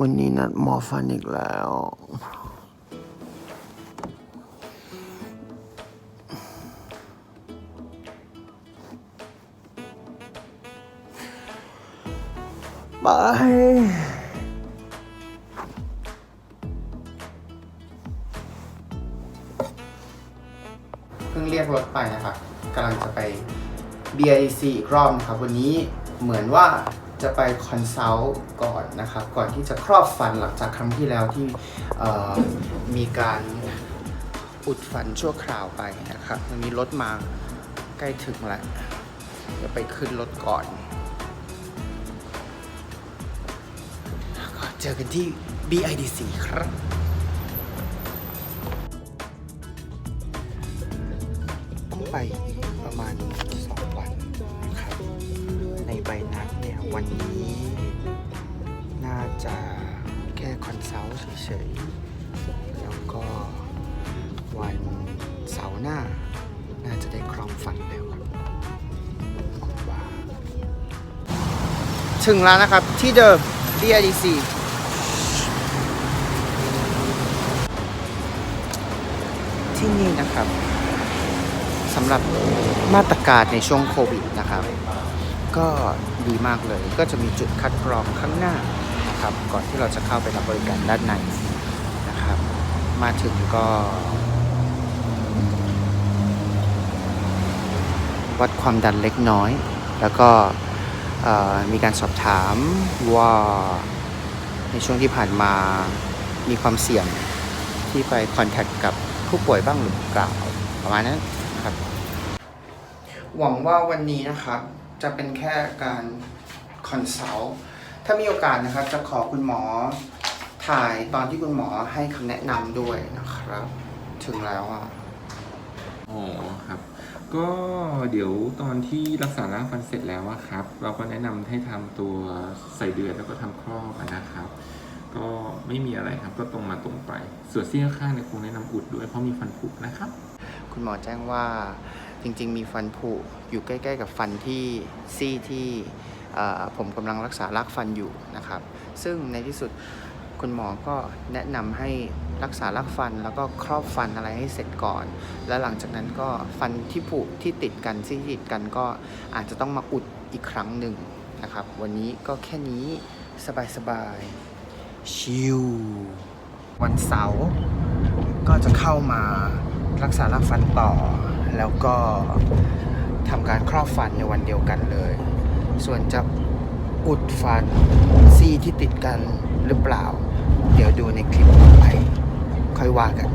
วันนี้นัดหมอฟันอีกแล้วบายเพิ่งเรียกรถไปนะครับกำลังจะไป BIC อีกรอบครับ วันนี้เหมือนว่า จะไปคอนซัลท์ก่อนนะครับ ก่อนที่จะครอบฟันหลังจากครั้งที่แล้วที่มีการอุดฟันชั่วคราวไปนะครับวันนี้รถมาใกล้ถึงแล้วเดี๋ยวไปขึ้นรถก่อนแล้วก็เจอกันที่ BIDC ครับต้องไปประมาณ วันนี้น่าจะแค่คอนซัลท์เฉยๆ แล้วก็วันเสาร์หน้า น่าจะได้ครองฟันแล้วครับว่าถึงแล้วนะครับที่เดิม BIDC ที่นี่นะครับสำหรับมาตรการในช่วงโควิดนะครับ ก็ดีมากเลย ก็จะมีจุดคัดกรองข้างหน้านะครับ ก่อนที่เราจะเข้าไปรับบริการด้านในนะครับ มาถึงก็ วัดความดันเล็กน้อย แล้วก็มีการสอบถามว่าในช่วงที่ผ่านมามีความเสี่ยงที่ไปคอนแทคกับผู้ป่วยบ้างหรือเปล่าประมาณนั้นนะครับ หวังว่าวันนี้นะครับ จะเป็นแค่การคอนซัลท์ถ้ามีโอกาสนะครับจะขอคุณหมอถ่ายตอนที่คุณหมอให้คำแนะนำด้วยนะครับ ถึงแล้วอะอ๋อครับ ก็เดี๋ยวตอนที่รักษาร่างฟันเสร็จแล้วอะครับ เราก็แนะนำให้ทำตัวใส่เดือนแล้วก็ทำครอบอะนะครับ ก็ไม่มีอะไรครับก็ตรงมาตรงไป ส่วนซี่ข้างๆเนี่ยคงแนะนำอุดด้วยเพราะมีฟันผุนะครับ คุณหมอแจ้งว่า จริงๆ มีฟันผุอยู่ใกล้ๆ กับฟันที่ซี่ที่ผมกำลังรักษารากฟันอยู่นะครับ ซึ่งในที่สุดคุณหมอก็แนะนำให้รักษารากฟันแล้วก็ครอบฟันอะไรให้เสร็จก่อน แล้วหลังจากนั้นก็ฟันที่ผุที่ติดกันซี่ติดกันก็อาจจะต้องมาอุดอีกครั้งหนึ่งนะครับ วันนี้ก็แค่นี้สบายๆชิลวันเสาร์ก็จะเข้ามารักษารากฟันต่อ แล้วก็ทำการครอบฟันในวันเดียวกันเลย ส่วนจะอุดฟันซี่ที่ติดกันหรือเปล่า เดี๋ยวดูในคลิปต่อไป ค่อยว่ากัน